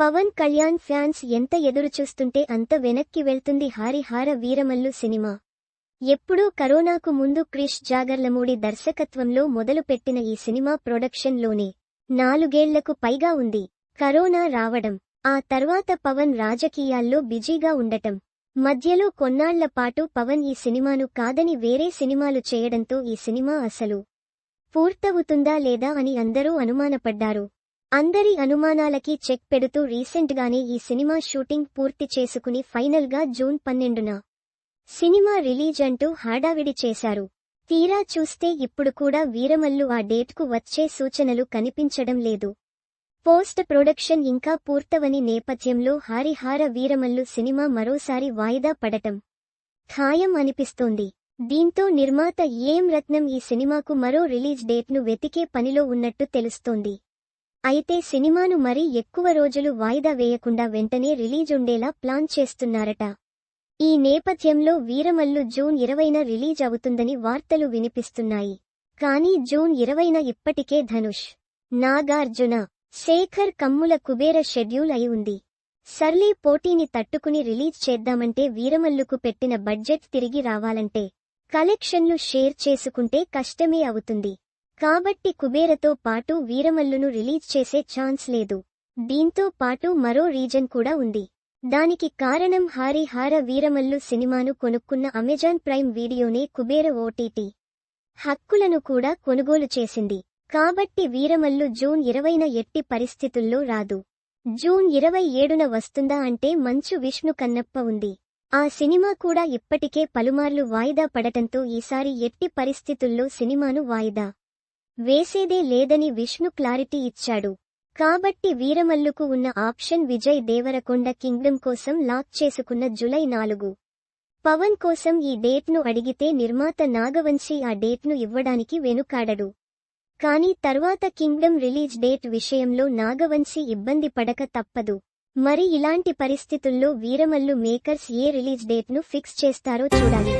Pawan Kalyan fans ఎంత ఎదురుచూస్తుంటే అంత వెనక్కి వెళ్తుంది హారిహార వీరమల్లు సినిమా. ఎప్పుడూ కరోనాకు ముందు క్రిష్ జాగర్లమూడి దర్శకత్వంలో మొదలుపెట్టిన ఈ సినిమా ప్రొడక్షన్లోనే నాలుగేళ్ళకు పైగా ఉంది. కరోనా రావడం ఆ తర్వాత పవన్ రాజకీయాల్లో బిజీగా ఉండటం మధ్యలో కొన్నాళ్ళ పాటు పవన్ ఈ సినిమాను కాదని వేరే సినిమాలు చేయడంతో ఈ సినిమా అసలు పూర్తవుతుందా లేదా అని అందరూ అనుమానపడ్డారు. అందరి అనుమానాలకి చెక్ పెడుతూ రీసెంట్గానే ఈ సినిమా షూటింగ్ పూర్తి చేసుకుని ఫైనల్గా జూన్ పన్నెండున సినిమా రిలీజ్ అంటూ హడావిడి చేశారు. తీరా చూస్తే ఇప్పుడు కూడా వీరమల్లు ఆ డేట్కు వచ్చే సూచనలు కనిపించడం లేదు. పోస్ట్ ప్రొడక్షన్ ఇంకా పూర్తవని నేపథ్యంలో హారిహార వీరమల్లు సినిమా మరోసారి వాయిదా పడటం ఖాయం అనిపిస్తోంది. దీంతో నిర్మాత ఏం రత్నం ఈ సినిమాకు మరో రిలీజ్ డేట్ను వెతికే పనిలో ఉన్నట్టు తెలుస్తోంది. అయితే సినిమాను మరీ ఎక్కువ రోజులు వాయిదా వేయకుండా వెంటనే రిలీజ్ ఉండేలా ప్లాన్ చేస్తున్నారట. ఈ నేపథ్యంలో వీరమల్లు జూన్ ఇరవైన రిలీజ్ అవుతుందని వార్తలు వినిపిస్తున్నాయి. కానీ జూన్ ఇరవైన ఇప్పటికే ధనుష్ నాగార్జున శేఖర్ కమ్ముల కుబేర షెడ్యూల్ అయి ఉంది. సర్లీ పోటీని తట్టుకుని రిలీజ్ చేద్దామంటే వీరమల్లుకు పెట్టిన బడ్జెట్ తిరిగి రావాలంటే కలెక్షన్లు షేర్ చేసుకుంటే కష్టమే అవుతుంది. కాబట్టి కుబేరతో పాటు వీరమల్లును రిలీజ్ చేసే ఛాన్స్ లేదు. దీంతో పాటు మరో రీజన్ కూడా ఉంది. దానికి కారణం హారిహార వీరమల్లు సినిమాను కొనుక్కున్న అమెజాన్ ప్రైమ్ వీడియోనే కుబేర ఓటీటీ హక్కులను కూడా కొనుగోలు చేసింది. కాబట్టి వీరమల్లు జూన్ ఇరవైన ఎట్టి పరిస్థితుల్లో రాదు. జూన్ ఇరవై ఏడున వస్తుందా అంటే మంచు విష్ణు కన్నప్ప ఉంది. ఆ సినిమా కూడా ఇప్పటికే పలుమార్లు వాయిదా పడటంతో ఈసారి ఎట్టి పరిస్థితుల్లో సినిమాను వాయిదా వేసేదే లేదని విష్ణు క్లారిటీ ఇచ్చాడు. కాబట్టి వీరమల్లుకు ఉన్న ఆప్షన్ విజయ్ దేవరకొండ కింగ్డమ్ కోసం లాక్ చేసుకున్న జులై నాలుగు. పవన్ కోసం ఈ డేట్ను అడిగితే నిర్మాత నాగవంశీ ఆ డేట్ను ఇవ్వడానికి వెనుకాడడు. కానీ తర్వాత కింగ్డమ్ రిలీజ్ డేట్ విషయంలో నాగవంశీ ఇబ్బంది పడక తప్పదు. మరి ఇలాంటి పరిస్థితుల్లో వీరమల్లు మేకర్స్ ఏ రిలీజ్ డేట్ను ఫిక్స్ చేస్తారో చూడాలి.